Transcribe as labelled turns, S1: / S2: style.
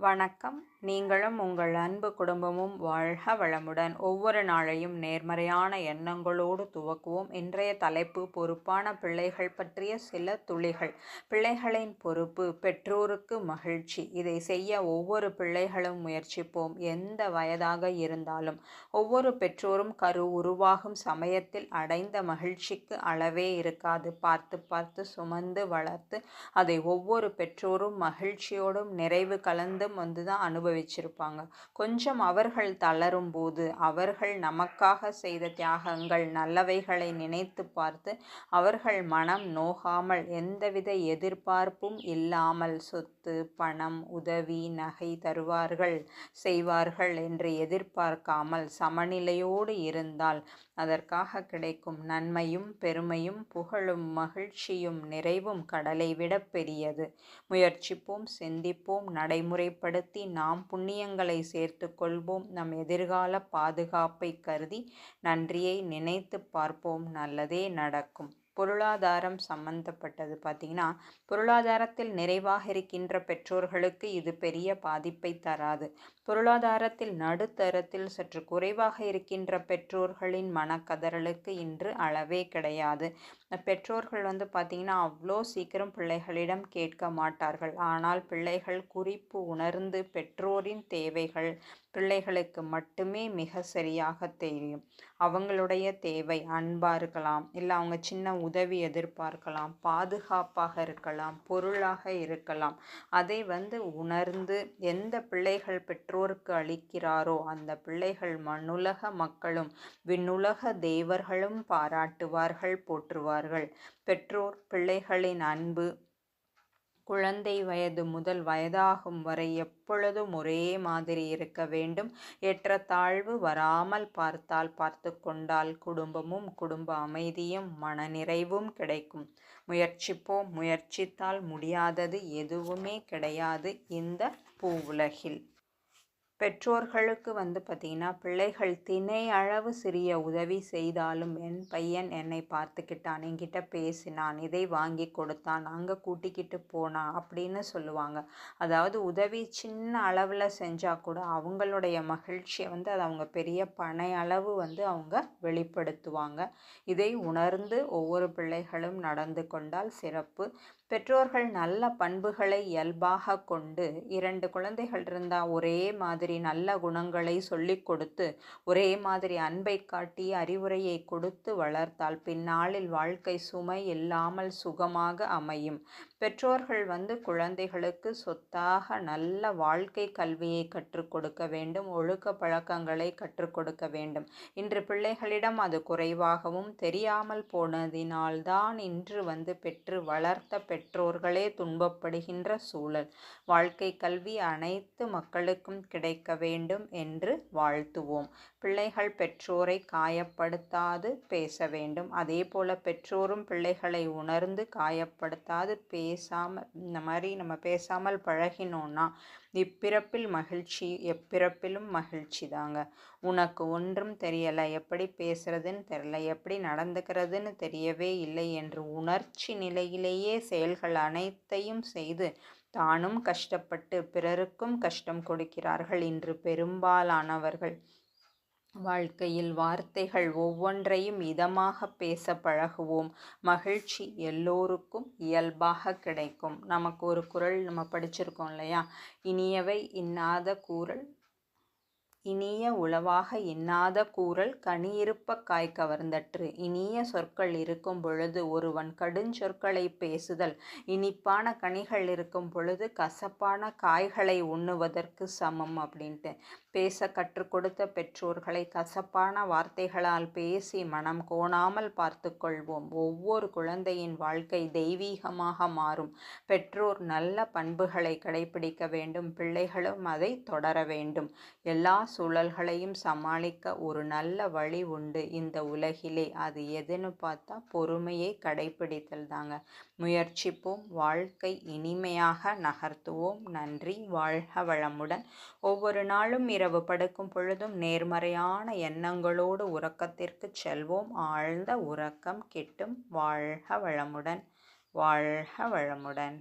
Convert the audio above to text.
S1: வணக்கம். நீங்களும் உங்கள் அன்பு குடும்பமும் வாழ்க வளமுடன். ஒவ்வொரு நாளையும் நேர்மறையான எண்ணங்களோடு துவக்குவோம். இன்றைய தலைப்பு பொறுப்பான பிள்ளைகள் பற்றிய சில துளிகள். பிள்ளைகளின் பொறுப்பு பெற்றோருக்கு மகிழ்ச்சி. இதை செய்ய ஒவ்வொரு பிள்ளைகளும் முயற்சிப்போம். எந்த வயதாக இருந்தாலும் ஒவ்வொரு பெற்றோரும் கரு உருவாகும் சமயத்தில் அடைந்த மகிழ்ச்சிக்கு அளவே இருக்காது. பார்த்து பார்த்து சுமந்து வளர்த்து அதை ஒவ்வொரு பெற்றோரும் மகிழ்ச்சியோடும் நிறைவு கலந்து கலந்தும் வந்து தான் அனுபவிச்சிருப்பாங்க. கொஞ்சம் அவர்கள் தளரும் போது அவர்கள் நமக்காக செய்த தியாகங்கள் நல்லவைகளை நினைத்து பார்த்து அவர்கள் மனம் நோகாமல் எந்தவித எதிர்பார்ப்பும் இல்லாமல் சொத்து பணம் உதவி நகை தருவார்கள் செய்வார்கள் என்று எதிர்பார்க்காமல் சமநிலையோடு இருந்தால் அதற்காக கிடைக்கும் நன்மையும் பெருமையும் புகழும் மகிழ்ச்சியும் நிறைவும் கடலை விட பெரியது. முயற்சிப்போம் சிந்திப்போம் நடைமுறை நடைமுறைப்படுத்தி நாம் புண்ணியங்களை சேர்த்து கொள்வோம். நம் எதிர்கால பாதுகாப்பை கருதி நன்றியை நினைத்து பார்ப்போம். நல்லதே நடக்கும். பொருளாதாரம் சம்பந்தப்பட்டது. பார்த்திங்கன்னா பொருளாதாரத்தில் நிறைவாக இருக்கின்ற பெற்றோர்களுக்கு இது பெரிய பாதிப்பை தராது. பொருளாதாரத்தில் நடுத்தரத்தில் சற்று குறைவாக இருக்கின்ற பெற்றோர்களின் மனக்கதறலுக்கு இன்று அளவே கிடையாது. பெற்றோர்கள் வந்து பார்த்திங்கன்னா அவ்வளோ சீக்கிரம் பிள்ளைகளிடம் கேட்க மாட்டார்கள். ஆனால் பிள்ளைகள் குறிப்பு உணர்ந்து பெற்றோரின் தேவைகள் பிள்ளைகளுக்கு மட்டுமே மிக சரியாக தெரியும். அவங்களுடைய தேவை அன்பாக இருக்கலாம். இல்லை அவங்க சின்ன உதவி எதிர்பார்க்கலாம் பாதுகாப்பாக இருக்கலாம் பொருளாக இருக்கலாம். அதை வந்து உணர்ந்து எந்த பிள்ளைகள் பெற்றோருக்கு அளிக்கிறாரோ அந்த பிள்ளைகள் மண்ணுலக மக்களும் விண்ணுலக தேவர்களும் பாராட்டுவார்கள் போற்றுவார்கள். பெற்றோர் பிள்ளைகளின் அன்பு குழந்தை வயது முதல் வயதாகும் வரை எப்பொழுதும் ஒரே மாதிரி இருக்க வேண்டும். ஏற்றத்தாழ்வு வராமல் பார்த்தால் பார்த்து கொண்டால் குடும்பமும் குடும்ப அமைதியும் மனநிறைவும் கிடைக்கும். முயற்சிப்போம் முயற்சித்தால் முடியாதது எதுவுமே கிடையாது இந்த பூவுலகில். பெற்றோர்களுக்கு வந்து பார்த்திங்கன்னா பிள்ளைகள் தினை அளவு சிறிய உதவி செய்தாலும் என் பையன் என்னை பார்த்துக்கிட்டான் என்கிட்ட பேசினான் இதை வாங்கி கொடுத்தான் அங்கே கூட்டிக்கிட்டு போனான் அப்படின்னு சொல்லுவாங்க. அதாவது உதவி சின்ன அளவில் செஞ்சால் கூட அவங்களுடைய மகிழ்ச்சியை வந்து அது அவங்க பெரிய பனை அளவு வந்து அவங்க வெளிப்படுத்துவாங்க. இதை உணர்ந்து ஒவ்வொரு பிள்ளைகளும் நடந்து கொண்டால் சிறப்பு. பெற்றோர்கள் நல்ல பண்புகளை இயல்பாக கொண்டு இரண்டு குழந்தைகள் இருந்தால் ஒரே மாதிரி நல்ல குணங்களை சொல்லிக் கொடுத்து ஒரே மாதிரி அன்பை காட்டி அறிவுரையை கொடுத்து வளர்த்தால் பின்னாளில் வாழ்க்கை சுமை இல்லாமல் சுகமாக அமையும். பெற்றோர்கள் வந்து குழந்தைகளுக்கு சொத்தாக நல்ல வாழ்க்கை கல்வியை கற்றுக் கொடுக்க வேண்டும் ஒழுக்க பழக்கங்களை கற்றுக் கொடுக்க வேண்டும். இன்று பிள்ளைகளிடம் அது குறைவாகவும் தெரியாமல் போனதினால்தான் இன்று வந்து பெற்று வளர்த்த பெற்றோர்களே துன்பப்படுகின்ற சூழல். வாழ்க்கை கல்வி அனைத்து மக்களுக்கும் கிடைக்க வேண்டும் என்று வாழ்த்துவோம். பிள்ளைகள் பெற்றோரை காயப்படுத்தாது பேச வேண்டும். அதே போல் பெற்றோரும் பிள்ளைகளை உணர்ந்து காயப்படுத்தாது பேசாமல் இந்த மாதிரி நம்ம பேசாமல் பழகினோன்னா இப்பிறப்பில் மகிழ்ச்சி எப்பிறப்பிலும் மகிழ்ச்சி தாங்க. உனக்கு ஒன்றும் தெரியலை எப்படி பேசுறதுன்னு தெரியல எப்படி நடந்துக்கிறதுன்னு தெரியவே இல்லை என்று உணர்ச்சி நிலையிலேயே செயல்கள் அனைத்தையும் செய்து தானும் கஷ்டப்பட்டு பிறருக்கும் கஷ்டம் கொடுக்கிறார்கள் இன்று பெரும்பாலானவர்கள். வாழ்க்கையில் வார்த்தைகள் ஒவ்வொன்றையும் இதமாக பேச பழகுவோம். மகிழ்ச்சி எல்லோருக்கும் இயல்பாக கிடைக்கும். நமக்கு ஒரு குரல் நம்ம படிச்சிருக்கோம் இல்லையா? இனியவை இன்னாத கூறல் இனிய உளவாக இன்னாத கூறல் கனியிருப்ப காய் கவர்ந்தற்று. இனிய சொற்கள் இருக்கும் பொழுது ஒருவன் கடுஞ்சொற்களை பேசுதல் இனிப்பான கனிகள் இருக்கும் பொழுது கசப்பான காய்களை உண்ணுவதற்கு சமம் அப்படின்ட்டு. பேச கற்றுக் கொடுத்த பெற்றோர்களை கசப்பான வார்த்தைகளால் பேசி மனம் கோணாமல் பார்த்து கொள்வோம். ஒவ்வொரு குழந்தையின் வாழ்க்கை தெய்வீகமாக மாறும். பெற்றோர் நல்ல பண்புகளை கடைபிடிக்க வேண்டும் பிள்ளைகளும் அதை தொடர வேண்டும். எல்லா சூழல்களையும் சமாளிக்க ஒரு நல்ல வழி உண்டு. இந்த உலகிலே அது எதுன்னு பார்த்தா பொறுமையை கடைபிடித்தல் தாங்க. முயற்சிப்போம் வாழ்க்கை இனிமையாக நகர்த்துவோம். நன்றி வாழ்க வளமுடன். ஒவ்வொரு நாளும் இரவு படுக்கும் பொழுதும் நேர்மறையான எண்ணங்களோடு உறக்கத்திற்கு செல்வோம். ஆழ்ந்த உறக்கம் கிட்டும். வாழ்க வளமுடன். வாழ்க வளமுடன்.